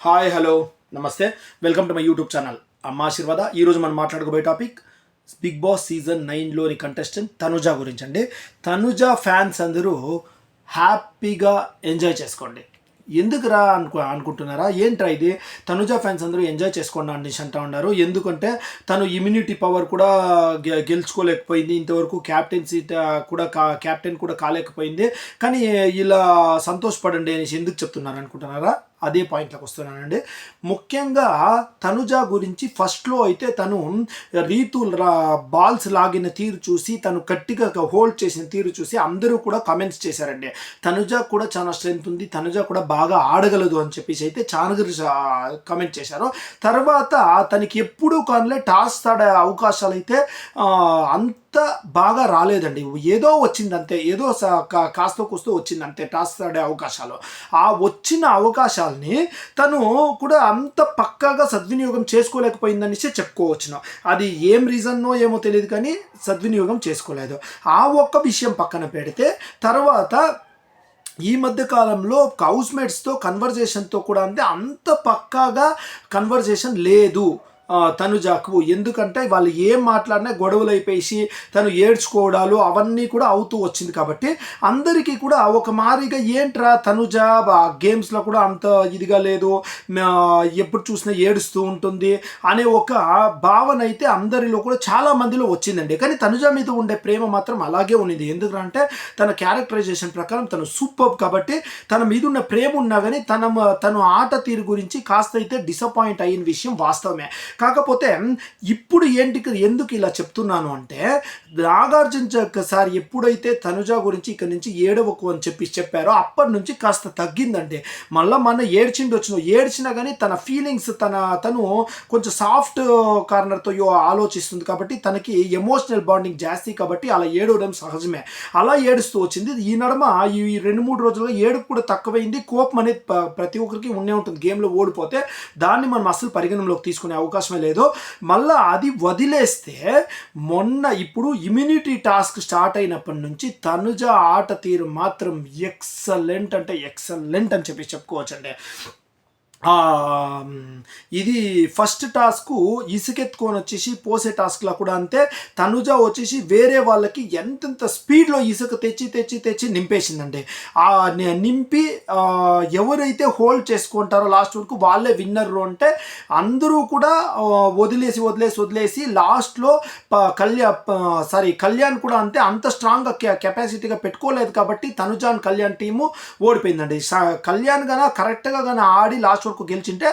Hi hello నమస్తే welcome to my YouTube channel Amma Aashirvada. ఈరోజు మనం మాట్లాడుకోబోయే టాపిక్ బిగ్ బాస్ సీజన్ నైన్లోని కంటెస్టెంట్ తనుజ గురించి అండి తనుజ ఫ్యాన్స్ అందరూ హ్యాపీగా ఎంజాయ్ చేసుకోండి. ఎందుకురా అనుకు అనుకుంటున్నారా? ఏంట్రా ఇది? తనుజ ఫ్యాన్స్ అందరూ ఎంజాయ్ చేసుకోండి అనేసి అంటూ ఉన్నారు. ఎందుకంటే తను ఇమ్యూనిటీ పవర్ కూడా గె- గెలుచుకోలేకపోయింది. ఇంతవరకు క్యాప్టెన్సీ కూడా కా క్యాప్టెన్ కూడా కాలేకపోయింది. కానీ ఇలా సంతోషపడండి అనేసి ఎందుకు చెప్తున్నారు అనుకుంటున్నారా? అదే పాయింట్లోకి వస్తున్నానండి. ముఖ్యంగా తనుజ గురించి ఫస్ట్లో అయితే తను రీతు రా- బాల్స్ లాగిన తీరు చూసి తను గట్టిగా హోల్డ్ చేసిన తీరు చూసి అందరూ కూడా కమెంట్స్ చేశారండి. తనుజ కూడా చాలా స్ట్రెంత్ ఉంది తనుజ కూడా బాగా ఆడగలదు అని చెప్పేసి అయితే చాలా కమెంట్ చేశారు. తర్వాత తనకి ఎప్పుడూ కానీ టాస్ ఆడే అవకాశాలు అయితే అంత అంత బాగా రాలేదండి. ఏదో వచ్చిందంతే ఏదో స- కా- కాస్త కూస్తో వచ్చిందంతే టాస్ ఆడే అవకాశాలు. ఆ వచ్చిన అవకాశాలని తను కూడా అంత పక్కాగా సద్వినియోగం చేసుకోలేకపోయిందనిసే చెప్పుకోవచ్చును. అది ఏం రీజన్నో ఏమో తెలియదు కానీ సద్వినియోగం చేసుకోలేదు. ఆ ఒక్క విషయం పక్కన పెడితే తర్వాత ఈ మధ్య కాలంలో హౌస్మేట్స్తో కన్వర్జేషన్తో కూడా అంటే అంత పక్కాగా కన్వర్జేషన్ లేదు. తనుజాకు ఎందుకంటే వాళ్ళు ఏం మాట్లాడినా గొడవలు అయిపోయి తను ఏడ్చుకోవడాలు అవన్నీ కూడా అవుతూ వచ్చింది కాబట్టి అందరికీ కూడా ఒక మాదిరిగా ఏంట్రా తనుజ? గేమ్స్లో కూడా అంత ఇదిగా లేదు. ఎప్పుడు చూసినా ఏడుస్తూ ఉంటుంది అనే ఒక భావన అయితే అందరిలో కూడా చాలా మందిలో వచ్చిందండి. కానీ తనుజ మీద ఉండే ప్రేమ మాత్రం అలాగే ఉన్నింది. ఎందుకంటే తన క్యారెక్టరైజేషన్ ప్రకారం తను సూపర్ కాబట్టి తన మీద ఉన్న ప్రేమ ఉన్నా కానీ తన తను ఆట తీరు గురించి కాస్త అయితే డిసప్పాయింట్ అయిన విషయం వాస్తవమే. కాకపోతే ఇప్పుడు ఏంటి ఎందుకు ఇలా చెప్తున్నాను అంటే నాగార్జున సార్ ఎప్పుడైతే తనుజ గురించి ఇక్కడ నుంచి ఏడవకు అని చెప్పి చెప్పారో అప్పటి నుంచి కాస్త తగ్గిందండి. మళ్ళీ మన ఏడ్చిండి వచ్చిన ఏడ్చినా కానీ తన ఫీలింగ్స్ తన తను కొంచెం సాఫ్ట్ కార్నర్తో ఆలోచిస్తుంది కాబట్టి తనకి ఎమోషనల్ బాండింగ్ జాస్తి కాబట్టి అలా ఏడవడం సహజమే. అలా ఏడుస్తూ వచ్చింది. ఈ నడమ ఈ రెండు మూడు రోజులుగా ఏడుపు కూడా తక్కువైంది. కోపం అనేది ప్రతి ఒక్కరికి ఉండే ఉంటుంది. గేమ్లో ఓడిపోతే దాన్ని మనం అసలు పరిగణనలోకి తీసుకునే అవకాశం అవకాశమే లేదు. మళ్ళీ అది వదిలేస్తే మొన్న ఇప్పుడు ఇమ్యూనిటీ టాస్క్ స్టార్ట్ అయినప్పటి నుంచి తనుజ ఆట తీరు మాత్రం ఎక్సలెంట్ అంటే ఎక్సలెంట్ అని చెప్పి చెప్పుకోవచ్చండి. ఇది ఫస్ట్ టాస్క్ ఇసుకెత్తుకొని వచ్చేసి పోసే టాస్క్లో కూడా అంతే. తనుజ వచ్చేసి వేరే వాళ్ళకి ఎంతెంత స్పీడ్లో ఇసుక తెచ్చి తెచ్చి తెచ్చి నింపేసిందండి ఆ నింపి ఎవరైతే హోల్డ్ చేసుకుంటారో లాస్ట్ వరకు వాళ్ళే విన్నర్ అంటే అందరూ కూడా వదిలేసి వదిలేసి వదిలేసి లాస్ట్లో కళ్యాణ్ సారీ కళ్యాణ్ కూడా అంతే అంత స్ట్రాంగ్గా కెపాసిటీగా పెట్టుకోలేదు కాబట్టి తనుజాన్ కళ్యాణ్ టీము ఓడిపోయిందండి. కళ్యాణ్ గాన కరెక్ట్గా గాన ఆడి లాస్ట్ వరకు గెలిచింటే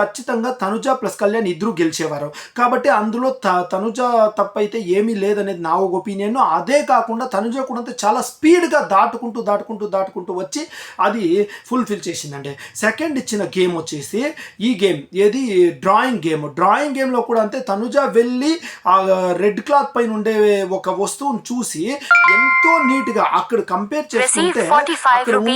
ఖచ్చితంగా తనుజ ప్లస్ కళ్యాణ్ ఇద్దరు గెలిచేవారు. కాబట్టి అందులో త తనుజ తప్పైతే ఏమీ లేదనేది నా ఒక ఒపీనియన్. అదే కాకుండా తనుజ కూడా అంతే చాలా స్పీడ్గా దాటుకుంటూ దాటుకుంటూ దాటుకుంటూ వచ్చి అది ఫుల్ఫిల్ చేసిందండి. సెకండ్ ఇచ్చిన గేమ్ వచ్చేసి ఈ గేమ్ ఏది? Drawing game. డ్రాయింగ్ గేమ్లో కూడా అంతే తనుజ వెళ్ళి ఆ రెడ్ క్లాత్ పైన ఉండే ఒక వస్తువును చూసి ఎంతో నీట్గా అక్కడ కంపేర్ చేసుకుంటే Receive 45 అక్కడ ఉండే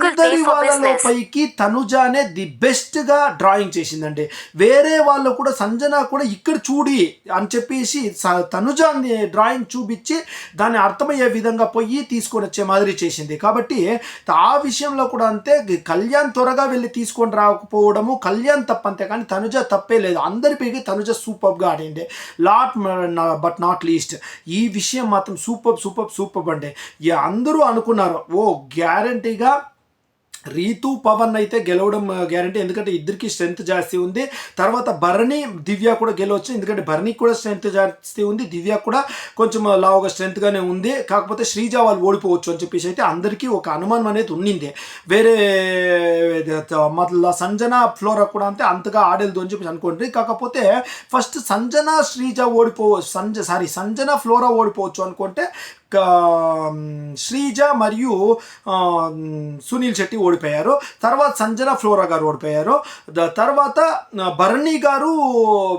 అందరి వాళ్ళలో. పైకి తనుజానే ది బెస్ట్గా డ్రాయింగ్ చేసిందండి. వేరే వాళ్ళు కూడా సంజన కూడా ఇక్కడ చూడి అని చెప్పేసి స- తనుజాని డ్రాయింగ్ చూపించి దాన్ని అర్థమయ్యే విధంగా పోయి తీసుకొని వచ్చే మాదిరి చేసింది. కాబట్టి ఆ విషయంలో కూడా అంతే కళ్యాణ్ త్వరగా వెళ్ళి తీసుకొని రాకపోవడము కళ్యాణ్ తప్పంతే కానీ తనుజ తప్పే లేదు. అందరి పైకి తనుజ సూపర్గా ఆడింది. Last but not least. ఈ విషయం మాత్రం సూపర్ సూపర్ సూపర్ అండి. ఇక అందరూ అనుకున్నారు ఓ గ్యారంటీగా రీతు పవన్ అయితే గెలవడం గ్యారంటీ ఎందుకంటే ఇద్దరికి స్ట్రెంత్ జాస్తి ఉంది. తర్వాత భరణి దివ్య కూడా గెలవచ్చు. ఎందుకంటే భరణికి కూడా స్ట్రెంత్ జాస్తి ఉంది. దివ్య కూడా కొంచెం లావుగా స్ట్రెంత్గానే ఉంది. కాకపోతే శ్రీజ వాళ్ళు ఓడిపోవచ్చు అని చెప్పేసి అయితే అందరికీ ఒక అనుమానం అనేది ఉండింది వేరే మళ్ళీ సంజన ఫ్లోరా కూడా అంతే అంతగా ఆడలేదు అని చెప్పేసి అనుకోండి కాకపోతే ఫస్ట్ సంజన శ్రీజ ఓడిపో సంజ సారీ సంజన ఫ్లోరా ఓడిపోవచ్చు అనుకుంటే శ్రీజ మరియు సునీల్ శెట్టి ఓడిపోయారు. తర్వాత సంజన ఫ్లోరా గారు ఓడిపోయారు. తర్వాత భరణి గారు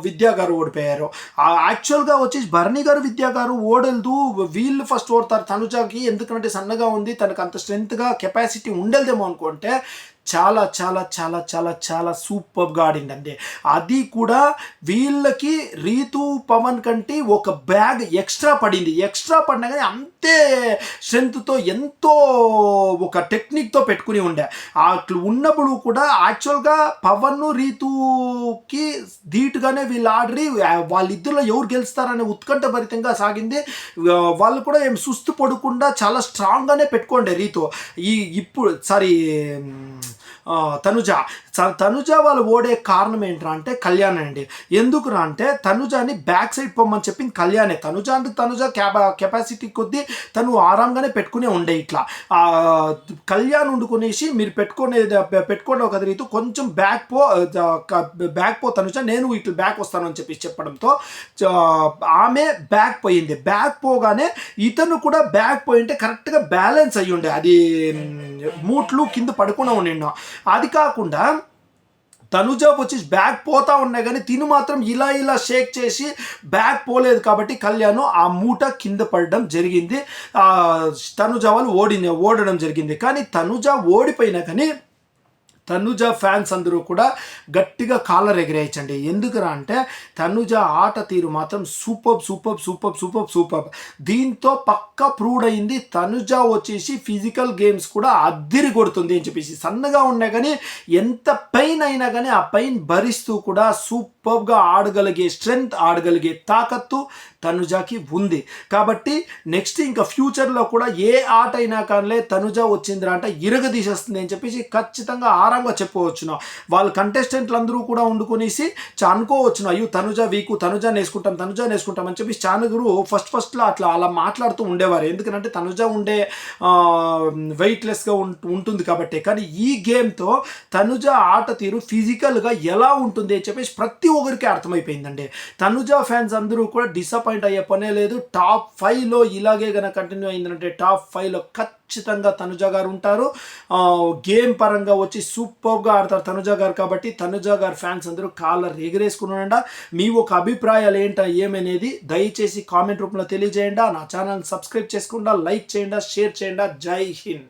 విద్యా గారు ఓడిపోయారు. యాక్చువల్గా వచ్చేసి భరణి గారు విద్యా గారు ఓడలదు. వీళ్ళు ఫస్ట్ ఓడతారు. తనుజాకి ఎందుకంటే సన్నగా ఉంది. తనకు అంత స్ట్రెంత్గా కెపాసిటీ ఉండలేదేమో అనుకుంటే చాలా చాలా చాలా చాలా చాలా సూపర్గా ఆడిందండి. అది కూడా వీళ్ళకి రీతు పవన్ కంటే ఒక బ్యాగ్ ఎక్స్ట్రా పడింది. ఎక్స్ట్రా పడినా కానీ అంతే స్ట్రెంగ్త్తో ఎంతో ఒక టెక్నిక్తో పెట్టుకుని ఉండే. అట్లా ఉన్నప్పుడు కూడా యాక్చువల్గా పవన్ రీతుకి ధీటుగానే వీళ్ళు ఆడి వాళ్ళిద్దరిలో ఎవరు గెలుస్తారనే ఉత్కంఠభరితంగా సాగింది. వాళ్ళు కూడా ఏం సుస్తు పడకుండా చాలా స్ట్రాంగ్గానే పెట్టుకోండి రీతు. ఈ ఇప్పుడు సారీ తనుజ. స- తనుజ వాళ్ళు ఓడే కారణం ఏంట్రా అంటే కళ్యాణ్ అండి. ఎందుకురా అంటే తనుజాని బ్యాక్ సైడ్ పొమ్మని చెప్పింది కళ్యాణే. తనుజ అంటే తనుజ క్యాపా కెపాసిటీ కొద్దీ తను ఆరాంగానే పెట్టుకునే ఉండే ఇట్లా. కళ్యాణ్ వండుకునేసి మీరు పెట్టుకునే పెట్టుకోండి ఒక రీతి కొంచెం బ్యాక్ పో బ్యాక్ పో తనుజ నేను ఇట్లా బ్యాక్ వస్తాను అని చెప్పి చెప్పడంతో ఆమె బ్యాక్ పోయింది. బ్యాక్ పోగానే ఇతను కూడా బ్యాక్ పోయింటే కరెక్ట్గా బ్యాలెన్స్ అయ్యి ఉండే అది మూట్లు కింద పడుకున్నావు ఉండిండు అది కాకుండా తనుజ వచ్చి బ్యాగ్ పోతా ఉన్నాయి కానీ తిను మాత్రం ఇలా ఇలా షేక్ చేసి బ్యాగ్ పోలేదు కాబట్టి కళ్యాణ్ ఆ మూట కింద పడడం జరిగింది. తనుజ వాళ్ళు ఓడిన ఓడడం జరిగింది. కానీ తనుజ ఓడిపోయినా కానీ తనుజ ఫ్యాన్స్ అందరూ కూడా గట్టిగా కాలర్ ఎగిరేయచ్చండి. ఎందుకురా అంటే తనుజ ఆట తీరు మాత్రం super super super super super. దీంతో పక్క ప్రూవ్ అయింది. తనుజ వచ్చేసి ఫిజికల్ గేమ్స్ కూడా అద్దిరి కొడుతుంది అని చెప్పేసి సన్నగా ఉన్నా కానీ ఎంత పెయిన్ అయినా కానీ ఆ పెయిన్ భరిస్తూ కూడా సూపర్గా ఆడగలిగే స్ట్రెంగ్త్ ఆడగలిగే తాకత్తు తనుజాకి ఉంది. కాబట్టి నెక్స్ట్ ఇంకా ఫ్యూచర్లో కూడా ఏ ఆట అయినా కానీ తనుజ వచ్చిందిరా అంటే ఇరగదీసేస్తుంది అని చెప్పేసి ఖచ్చితంగా ఆరంగా చెప్పవచ్చును. వాళ్ళ కంటెస్టెంట్లు అందరూ కూడా వండుకొనేసి అనుకోవచ్చును అయ్యో తనుజ వీకు తనుజ నేసుకుంటాం తనుజ నేసుకుంటాం అని చెప్పి చానగురు ఫస్ట్ ఫస్ట్లో అట్లా అలా మాట్లాడుతూ ఉండేవారు. ఎందుకంటే తనుజ ఉండే వెయిట్లెస్గా ఉంటుంది కాబట్టి. కానీ ఈ గేమ్తో తనుజ ఆట తీరు ఫిజికల్గా ఎలా ఉంటుంది అని చెప్పేసి ప్రతి ఒక్కరికి అర్థమైపోయిందండి. తనుజ ఫ్యాన్స్ అందరూ కూడా డిసప్పాయింట్ అయ్యే పనే లేదు. టాప్ ఫైవ్లో ఇలాగే కనుక కంటిన్యూ అయిందంటే టాప్ ఫైవ్లో ఖచ్చితంగా ఖచ్చితంగా తనుజ గారు ఉంటారు. గేమ్ పరంగా వచ్చి సూపర్గా ఆడతారు తనుజ గారు కాబట్టి తనుజ గారు ఫ్యాన్స్ అందరూ కాలర్ ఎగిరేసుకున్నారంట మీ ఒక అభిప్రాయాలు ఏంటా ఏమనేది దయచేసి కామెంట్ రూపంలో తెలియజేయండి. నా ఛానల్ సబ్స్క్రైబ్ చేసుకుండా లైక్ చేయండి షేర్ చేయండి. జై హింద్.